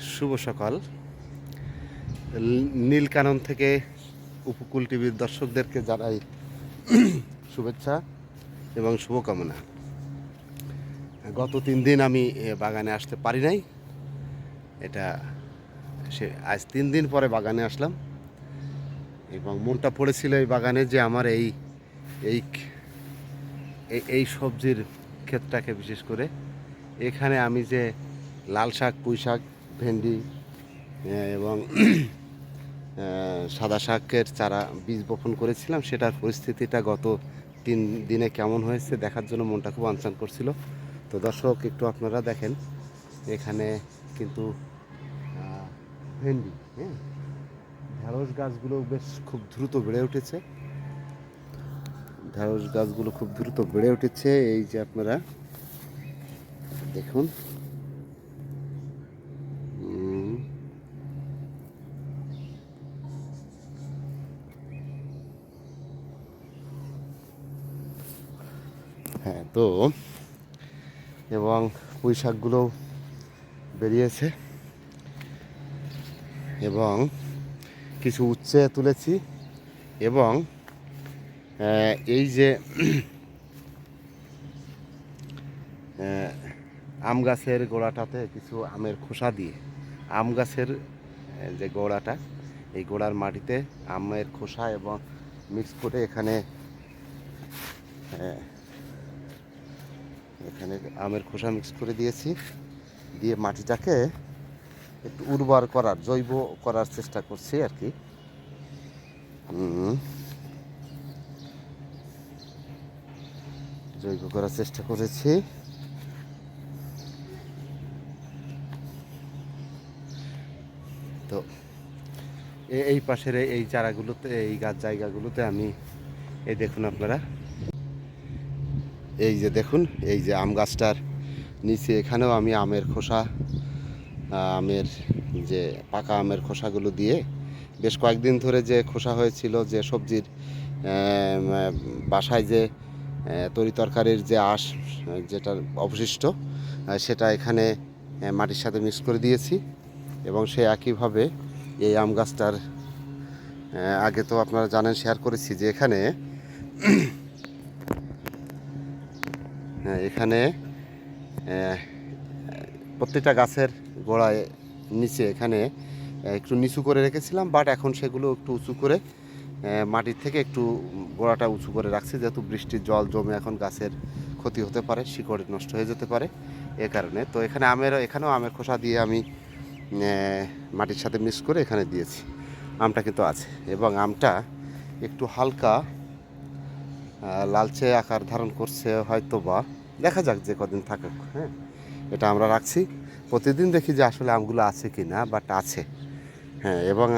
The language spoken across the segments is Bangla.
শুভ সকাল। নীলকানন থেকে উপকূল টিভির দর্শকদেরকে জানাই শুভেচ্ছা এবং শুভকামনা। গত তিন দিন আমি বাগানে আসতে পারি নাই। এটা সে আজ তিন দিন পরে বাগানে আসলাম। এবং মনটা পড়েছিল এই বাগানে যে আমার এই এই এই- সবজির ক্ষেতটাকে বিশেষ করে। এখানে আমি যে লাল শাক, পুঁই শাক ভেন্ডি এবং সাদা শাকের চারা বীজ বপন করেছিলাম। সেটার পরিস্থিতিটা গত তিন দিনে কেমন হয়েছে দেখার জন্য মনটা খুব আনচান করছিল। তো দর্শক, একটু আপনারা দেখেন, এখানে কিন্তু ভেন্ডি হ্যাঁ ঢ্যাঁড়স গাছগুলো বেশ খুব দ্রুত বেড়ে উঠেছে। ঢ্যাঁড়স গাছগুলো খুব দ্রুত বেড়ে উঠেছে। এই যে আপনারা দেখুন হ্যাঁ তো, এবং পুঁই শাকগুলোও বেরিয়েছে। এবং কিছু উচ্ছে তুলেছি এবং এই যে আম গাছের গোড়াটাতে কিছু আমের খোসা দিয়ে, আম গাছের যে গোড়াটা, এই গোড়ার মাটিতে আমের খোসা এবং মিক্স করে এখানে এখানে আমের খোসা মিক্স করে দিয়েছি। দিয়ে মাটিটাকে একটু উর্বর করার, জৈব করার চেষ্টা করছি আর কি। জৈব করার চেষ্টা করেছি। তো এই পাশের এই চারাগুলোতে, এই গাছ জায়গাগুলোতে আমি, এই দেখুন আপনারা এই যে দেখুন, এই যে আম গাছটার নিচে এখানেও আমি আমের খোসা আমের যে পাকা আমের খোসাগুলো দিয়ে বেশ কয়েকদিন ধরে যে খোসা হয়েছিল, যে সবজির বাসায় যে তরি তরকারির যে আঁশ, যেটা অবশিষ্ট সেটা এখানে মাটির সাথে মিক্স করে দিয়েছি এবং সে একইভাবে এই আম গাছটার আগে তো আপনারা জানেন, শেয়ার করেছি যে এখানে এখানে প্রত্যেকটা গাছের গোড়ায় নিচে এখানে একটু নিচু করে রেখেছিলাম, বাট এখন সেগুলো একটু উঁচু করে মাটির থেকে একটু গোড়াটা উঁচু করে রাখছি, যেহেতু বৃষ্টির জল জমে এখন গাছের ক্ষতি হতে পারে, শিকড় নষ্ট হয়ে যেতে পারে, এ কারণে। তো এখানে আমের, এখানেও আমের খোসা দিয়ে আমি মাটির সাথে মিক্স করে এখানে দিয়েছি। আমটা কিন্তু আছে, এবং আমটা একটু হালকা লালচে আকার ধারণ করছে হয়তো বা দেখা যাক যে কদিন থাকুক হ্যাঁ। এটা আমরা রাখছি। প্রতিদিন দেখি যে আসলে আমগুলো আছে কি না বাট আছে। হ্যাঁ এবং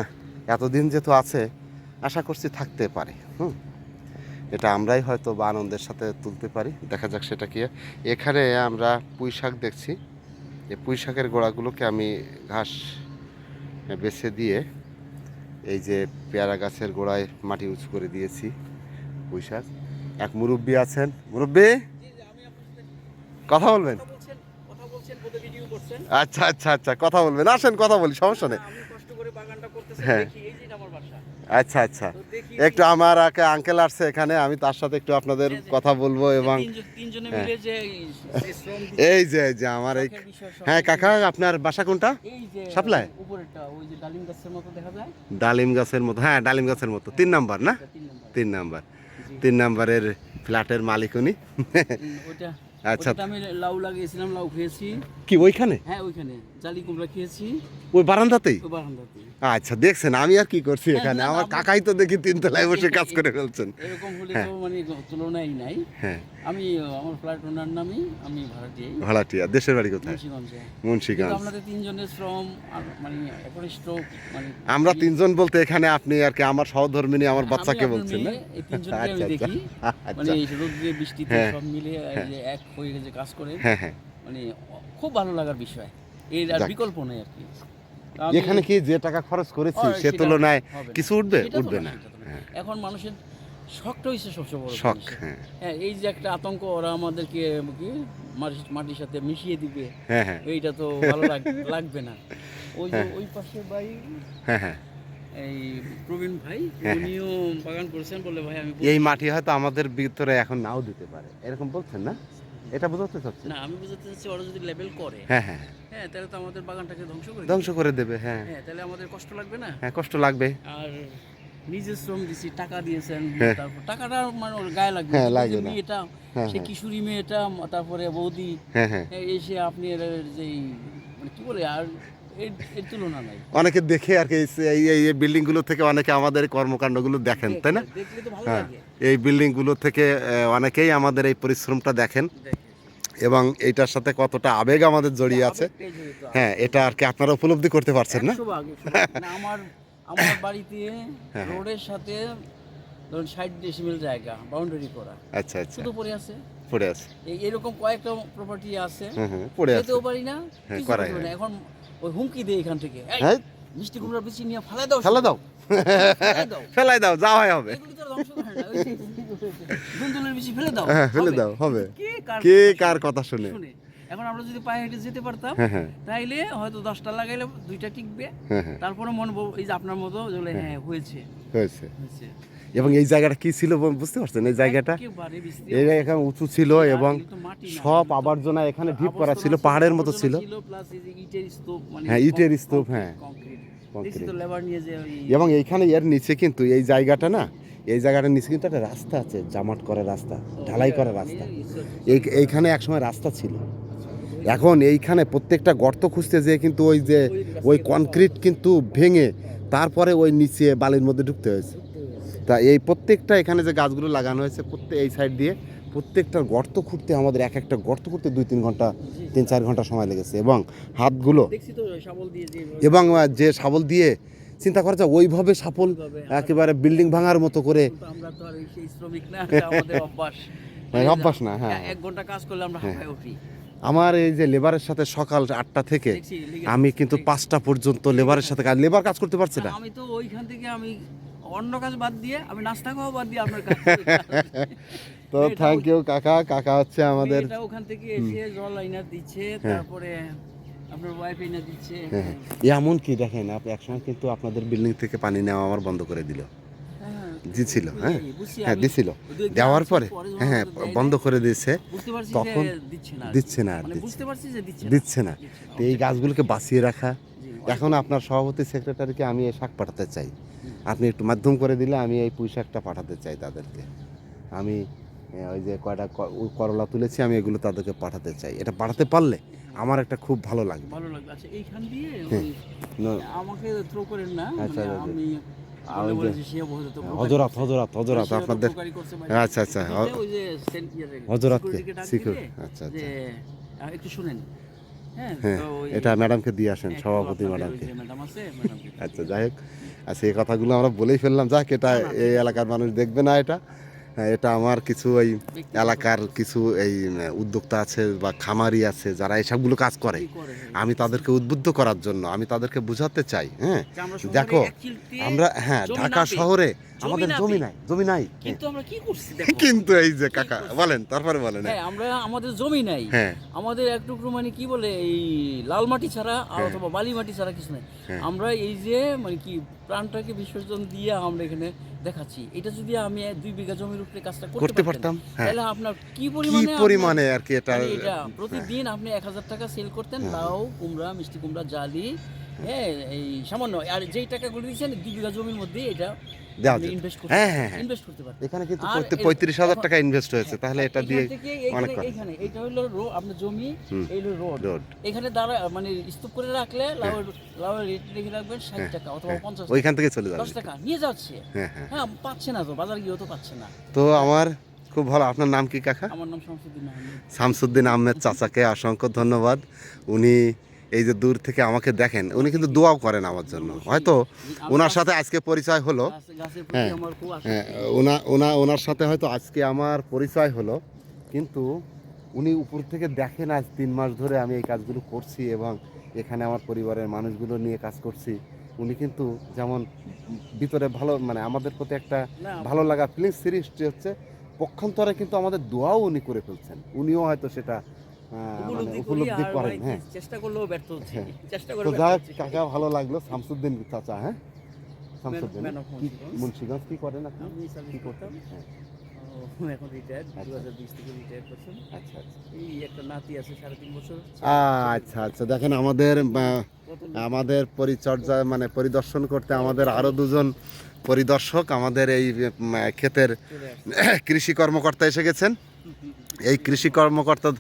এতদিন যেহেতু আছে, আশা করছি থাকতে পারে, হুম। এটা আমরাই হয়তো বা আনন্দের সাথে তুলতে পারি। দেখা যাক সেটা কি এখানে আমরা পুঁই শাক দেখছি। এই পুঁই শাকের গোড়াগুলোকে আমি ঘাস বেছে দিয়ে এই যে পেয়ারা গাছের গোড়ায় মাটি উঁচু করে দিয়েছি পুঁই শাক। এক মুরব্বী আছেন। মুরব্বী? কথা বলবেন? আচ্ছা আচ্ছা আচ্ছা কথা বলবেন। আসেন কথা বলি সমস্যা নেই। হ্যাঁ। দেখি এই যে আমার বাসা। আচ্ছা আচ্ছা। একটু আমার আঙ্কেল আসছে এখানে আমি তার সাথে একটু আপনাদের কথা বলব এবং হ্যাঁ। এই যে এই যে আমার এই হ্যাঁ কাকা আপনার বাসা কোনটা? সাপ্লাই? ডালিম গাছের মতো হ্যাঁ ডালিম গাছের মতো। তিন নাম্বার না? তিন নম্বর। তিন নাম্বার। তিন নাম্বারের ফ্ল্যাটের মালিক উনি। আচ্ছা। আমি লাউ লাগিয়েছিলাম লাউ খেয়েছি। কি ওইখানে? হ্যাঁ ওইখানে। জালি কুমড়া খেয়েছি। ওই বারান্দাতেই? আচ্ছা দেখছেন আমি আর কি করছি হ্যাঁ, এখানে? আমার কাকাই তো দেখি তিনতলায় বসে কাজ করে ফেলছেন। এরকম হলে হ্যাঁ। তো মানে তুলনাই নাই। হ্যাঁ। আমি আমার ফ্ল্যাট ওনার নামই আমি ভাড়া ভাড়াটিয়া দেশের বাড়ি কোথায়? মুন্সিগঞ্জে। আপনাদের তিনজনের শ্রম আর মানে একনিষ্ঠ মানে আমরা তিনজন বলতে এখানে আপনি আর কি আমার সহধর্মিনী আমার আমি বাচ্চাকে বলছেন না? এই তিনজনকে আমি আচ্ছা, দেখি। আচ্ছা। মানে রোদ্রে বৃষ্টিতে। সব মিলে এক হয়ে যে কাজ করে। হ্যাঁ হ্যাঁ। মানে খুব ভালো লাগার বিষয়। এর আর বিকল্প নেই আর কি। এখানে কি যে টাকা খরচ করেছি সে তুলনায় কিছু উঠবে? উঠবে না। হ্যাঁ। এখন মানুষের শখটা হচ্ছে সবচেয়ে বড় শখ হ্যাঁ। হ্যাঁ এই যে একটা আতঙ্ক ওরা আমাদেরকে কি মাটির সাথে মিশিয়ে দিবে হ্যাঁ হ্যাঁ। এইটা তো ভালো লাগবে না। ওই যে। ওই পাশে ভাই হ্যাঁ হ্যাঁ। এই প্রবীণ ভাই। উনিও বাগান করেছেন বলে ভাই আমি এই মাটি হয়তো আমাদের ভিতরে এখন নাও দিতে পারে। এরকম বলছেন না? এটা বোঝাতে চাচ্ছি না আমি বুঝাতে চাচ্ছি ওরা যদি লেবেল করে হ্যাঁ হ্যাঁ। হ্যাঁ। হ্যাঁ তাহলে তো আমাদের বাগানটাকে ধ্বংস করে ধ্বংস করে দেবে হ্যাঁ। হ্যাঁ তাহলে আমাদের কষ্ট লাগবে না? হ্যাঁ কষ্ট লাগবে। আর নিজের শ্রম দিছি টাকা দিয়েছেন হ্যাঁ। তারপর টাকাটা মানে ওর গায়ে লাগবে। হ্যাঁ, লাগবে না। মেয়েটা হ্যাঁ সে কিশোরী মেয়েটা তারপরে বৌদি হ্যাঁ হ্যাঁ। এসে আপনি এর যেই মানে কি বলে আর অনেকে দেখে আর কি এই এই এই বিল্ডিংগুলো থেকে অনেকে আমাদের কর্মকাণ্ডগুলো দেখেন তাই না? হ্যাঁ এই বিল্ডিংগুলো থেকে অনেকেই আমাদের এই পরিশ্রমটা দেখেন। এবং এইটার সাথে কতটা আবেগ আমাদের জড়িয়ে আছে। হ্যাঁ এটা আর কি আপনারা উপলব্ধি করতে পারছেন না? আমার আমার বাড়িতে হ্যাঁ। রোডের সাথে ধরুন ষাট ডেসিমেল জায়গা বাউন্ডারি করা। আচ্ছা আচ্ছা। শুধু পড়ে আছে। পড়ে আছে। এরকম কয়েকটা প্রপার্টি আছে। হ্যাঁ হ্যাঁ পড়ে আছে। পারি না হ্যাঁ, করাই। হয়। এখন ওই হুমকি দেয় এখান থেকে। হ্যাঁ? মিষ্টি কুমড়া বেশি নিয়ে ফেলে দাও ফেলে দাও। ফেলাই দাও। যা হয় হবে। দুন্দুলের বেশি ফেলে দাও। হ্যাঁ ফেলে হবে। দাও হবে। কে কার কথা শুনে? এখন আমরা যদি পায়ে হেঁটে যেতে পারতাম হ্যাঁ হ্যাঁ। তাইলে হয়তো দশটা লাগাইলে দুইটা টিকবে। তারপরে মনে এই যে আপনার মতো হ্যাঁ হয়েছে। হয়েছে। হয়েছে। এবং এই জায়গাটা কি ছিল বুঝতে পারছেন? এই জায়গাটা এই জায়গা এখানে উঁচু ছিল এবং সব আবর্জনা এখানে ঢিপ করা ছিল পাহাড়ের মতো ছিল। মানে হ্যাঁ, ইটের স্তূপ, হ্যাঁ। এবং এইখানে এর নিচে কিন্তু এই জায়গাটা না এই জায়গাটার নিচে কিন্তু একটা রাস্তা আছে জামাট করা রাস্তা ঢালাই করা রাস্তা। এই এইখানে একসময় রাস্তা ছিল। এখন এইখানে প্রত্যেকটা গর্ত খুঁজতে যেয়ে কিন্তু ওই যে ওই কনক্রিট কিন্তু ভেঙে তারপরে ওই নিচে বালির মধ্যে ঢুকতে হয়েছে। তা এই প্রত্যেকটা এখানে যে গাছগুলো লাগানো হয়েছে প্রত্যেক এই সাইড দিয়ে প্রত্যেকটা গর্ত খুঁড়তে আমাদের এক একটা গর্ত খুঁড়তে দুই তিন ঘণ্টা তিন চার ঘণ্টা সময় লেগেছে এবং হাতগুলো এবং যে শাবল দিয়ে চিন্তা করা যায় ওইভাবে সাফল একেবারে বিল্ডিং ভাঙার মতো করে অভ্যাস। হ্যাঁ, না, হ্যাঁ। এক ঘণ্টা কাজ করলে আমরা হ্যাঁ। উঠি। আমার এই যে লেবারের সাথে সকাল আটটা থেকে আমি কিন্তু পাঁচটা পর্যন্ত লেবারের সাথে কাজ লেবার কাজ করতে পারছি না। আমি তো ওইখান থেকে আমি অন্য কাজ বাদ দিয়ে আমি নাস্তা খাওয়া বাদ দিয়ে আপনার তো থ্যাংক ইউ কাকা। কাকা হচ্ছে আমাদের ওখান থেকে এসে জল আইনা দিচ্ছে হ্যাঁ। তারপরে আপনার ওয়াইফ আইনা দিচ্ছে। হ্যাঁ এমন কি দেখেন আপনি একসময় কিন্তু আপনাদের বিল্ডিং থেকে পানি নেওয়া আমার বন্ধ করে দিল। হ্যাঁ, দিছিল হ্যাঁ? হ্যাঁ। দিছিল। দেওয়ার পরে হ্যাঁ বন্ধ করে দিয়েছে। তখন দিচ্ছে না আর দিচ্ছে না মানে। তো এই গাছগুলোকে বাঁচিয়ে রাখা। এখন আপনার সভাপতি সেক্রেটারিকে আমি এই শাক পাঠাতে চাই। আপনি একটু মাধ্যম করে দিলে আমি এই পুঁই শাকটা পাঠাতে চাই তাদেরকে। আমি ওই যে কয়টা করলা তুলেছি আমি এগুলো তাদেরকে পাঠাতে চাই। এটা পাঠাতে পারলে আমার একটা খুব ভালো লাগবে। ভালো লাগবে। আচ্ছা এইখান দিয়ে হ্যাঁ। আমাকে থ্রো করেন না আচ্ছা, আচ্ছা। আমি হজরত হজরত হজরত আপনাদের আচ্ছা, আচ্ছা, ইয়ের হজরতকে সিকিউর আচ্ছা আচ্ছা। একটু শুনেন। হ্যাঁ হ্যাঁ এটা ম্যাডামকে দিয়ে আসেন সভাপতি ম্যাডামকে আচ্ছা যাই হোক। আচ্ছা সেই কথাগুলো আমরা বলেই ফেললাম যাক এটা এই এলাকার মানুষ দেখবে না এটা। হ্যাঁ, এটা আমার কিছু ওই এলাকার কিছু এই উদ্যোক্তা আছে বা খামারি আছে যারা এইসবগুলো কাজ করে হ্যাঁ। আমি তাদেরকে উদ্বুদ্ধ করার জন্য আমি তাদেরকে বোঝাতে চাই হ্যাঁ দেখো, আমরা হ্যাঁ ঢাকা শহরে আমাদের জমি নাই জমি নাই কিন্তু আমরা কি করছি হ্যাঁ। কিন্তু এই যে কাকা বলেন তারপরে বলেন হ্যাঁ। হ্যাঁ আমরা আমাদের জমি নাই হ্যাঁ আমাদের এক টুকরো মানে কি বলে এই লাল মাটি ছাড়া আর হ্যাঁ। অথবা বালি মাটি ছাড়া কিছু নাই হ্যাঁ। আমরা এই যে মানে কি প্রাণটাকে বিসর্জন দিয়ে আমরা এখানে দেখাচ্ছি। এটা যদি আমি দুই বিঘা জমির উপরে কাজটা করতে পারতাম হ্যাঁ। তাহলে আপনার কি পরিমাণে পরিমাণে আর কি এটা মানে এটা প্রতিদিন আপনি এক হাজার টাকা সেল করতেন হ্যাঁ। লাউ কুমড়া মিষ্টি কুমড়া জালি হ্যাঁ এই সামান্য। আর যেই টাকাগুলো দিয়েছেন দুই বিঘা জমির মধ্যে এটা দেওয়া যেত। হ্যাঁ, হ্যাঁ, হ্যাঁ। করতে পারতেন এখানে কিন্তু পঁয়ত্রিশ হাজার টাকা ইনভেস্ট হয়েছে তাহলে এটা দিয়ে অনেক এইখানে এটা হলো রো আপনার জমি এই হলো রোড। রোড। এখানে দাঁড়া মানে স্তূপ করে রাখলে লাউয়ের লাউয়ের রেট রেখে রাখবেন ষাট হ্যাঁ, টাকা অথবা হ্যাঁ। পঞ্চাশ ওইখান থেকে চলে যাবে। দশ টাকা নিয়ে যাচ্ছে। হ্যাঁ হ্যাঁ। হ্যাঁ পাচ্ছে না তো বাজার গিয়েও তো পাচ্ছে না। তো আমার খুব ভালো আপনার নাম কি কাকা? আমার নাম শামসুদ্দিন আহমেদ। শামসুদ্দিন আহমেদ চাচাকে অসংখ্য ধন্যবাদ। উনি এই যে দূর থেকে আমাকে দেখেন, উনি কিন্তু দোয়াও করেন আমার জন্য। হয়তো ওনার সাথে আজকে পরিচয় হলো। হ্যাঁ। হ্যাঁ ওনা ওনা, ওনার সাথে হয়তো আজকে আমার পরিচয় হলো। কিন্তু উনি উপর থেকে দেখেন আজ তিন মাস ধরে আমি এই কাজগুলো করছি এবং এখানে আমার পরিবারের মানুষগুলো নিয়ে কাজ করছি। উনি কিন্তু যেমন ভিতরে ভালো মানে আমাদের প্রতি একটা ভালো লাগা ফিলিংস সৃষ্টি হচ্ছে। পক্ষান্তরে কিন্তু আমাদের দোয়াও উনি করে ফেলছেন। উনিও হয়তো সেটা উপলব্ধি উপলব্ধি করেন মানে হ্যাঁ। চেষ্টা করলেও ব্যর্থ হচ্ছে হ্যাঁ। চেষ্টা করে যাক কাকা ভালো লাগল। শামসুদ্দিন চাচা হ্যাঁ? শামসুদ্দিন। মুন্সিগঞ্জ। কি করেন আপনি কি হ্যাঁ। এখন রিটায়ার্ড দু আচ্ছা। হাজার বিশ থেকে রিটায়ার করছেন আচ্ছা আচ্ছা। এই একটা নাতি আছে সাড়ে তিন বছর। আচ্ছা আচ্ছা। দেখেন আমাদের আমাদের পরিচর্যা মানে পরিদর্শন করতে আমাদের আরও দুজন পরিদর্শক আমাদের এই ক্ষেতের কৃষি কর্মকর্তা এসে গেছেন। এই কৃষি কর্মকর্তা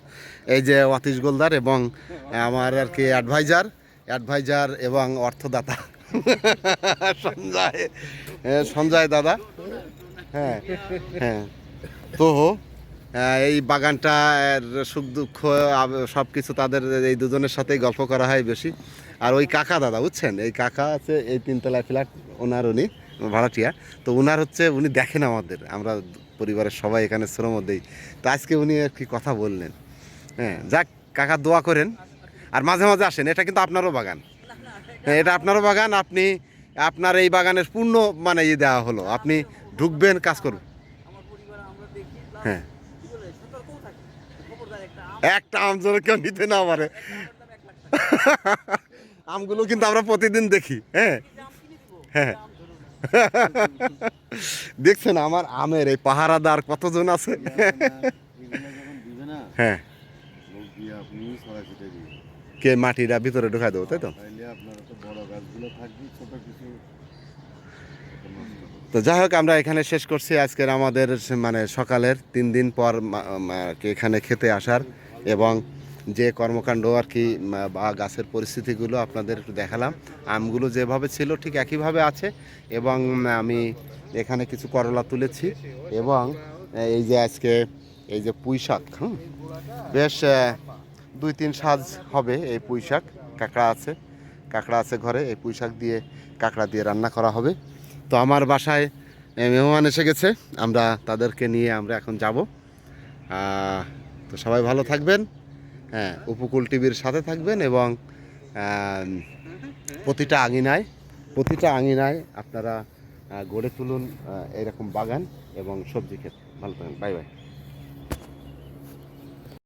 এই যে অতীশ গোলদার এবং আমার আর কি অ্যাডভাইজার অ্যাডভাইজার এবং অর্থদাতা। সঞ্জয় সঞ্জয় দাদা। হ্যাঁ হ্যাঁ। তো আহ, এই বাগানটা সুখ দুঃখ সব কিছু তাদের এই দুজনের সাথেই গল্প করা হয় বেশি। আর ওই কাকা দাদা বুঝছেন? এই কাকা আছে এই তিনতলা ফ্ল্যাট ওনার উনি। ভাড়াটিয়া, তো ওনার হচ্ছে, উনি দেখেন আমাদের, আমরা পরিবারের সবাই এখানে শ্রম দেই। তো আজকে উনি আর কি কথা বললেন। হ্যাঁ যাক, কাকা দোয়া করেন। আর মাঝে মাঝে আসেন, এটা কিন্তু আপনারও বাগান। হ্যাঁ এটা আপনারও বাগান, আপনি, আপনার এই বাগানের পূর্ণ মানে ইয়ে দেওয়া হলো। আপনি ঢুকবেন, কাজ plus হ্যাঁ। একটা আম কেউ নিতে না পারে। আমগুলো কিন্তু আমরা প্রতিদিন দেখি হ্যাঁ। হ্যাঁ। দেখছেন আমার আমের এই পাহারাদার কতজন আছে? হ্যাঁ। কে মাটিটা ভিতরে ঢুকাই দেবো তাই তো? তো যাই হোক আমরা এখানে শেষ করছি আজকের আমাদের মানে সকালের তিন দিন পর এখানে খেতে আসার এবং যে কর্মকাণ্ড আর কি বা গাছের পরিস্থিতিগুলো আপনাদের একটু দেখালাম। আমগুলো যেভাবে ছিল ঠিক একইভাবে আছে এবং আমি এখানে কিছু করলা তুলেছি এবং এই যে আজকে এই যে পুঁই শাক, হুম? বেশ দুই তিন সাজ হবে এই পুঁই শাক, কাঁকড়া আছে কাঁকড়া আছে ঘরে, এই পুঁই শাক দিয়ে কাঁকড়া দিয়ে রান্না করা হবে। তো আমার বাসায় মেহমান এসে গেছে, আমরা তাদেরকে নিয়ে আমরা এখন যাব। তো সবাই ভালো থাকবেন। হ্যাঁ উপকূল টিভির সাথে থাকবেন এবং প্রতিটা আঙিনায় প্রতিটা আঙিনায় আপনারা গড়ে তুলুন এরকম বাগান এবং সবজি ক্ষেত। ভালো থাকবেন। Bye bye.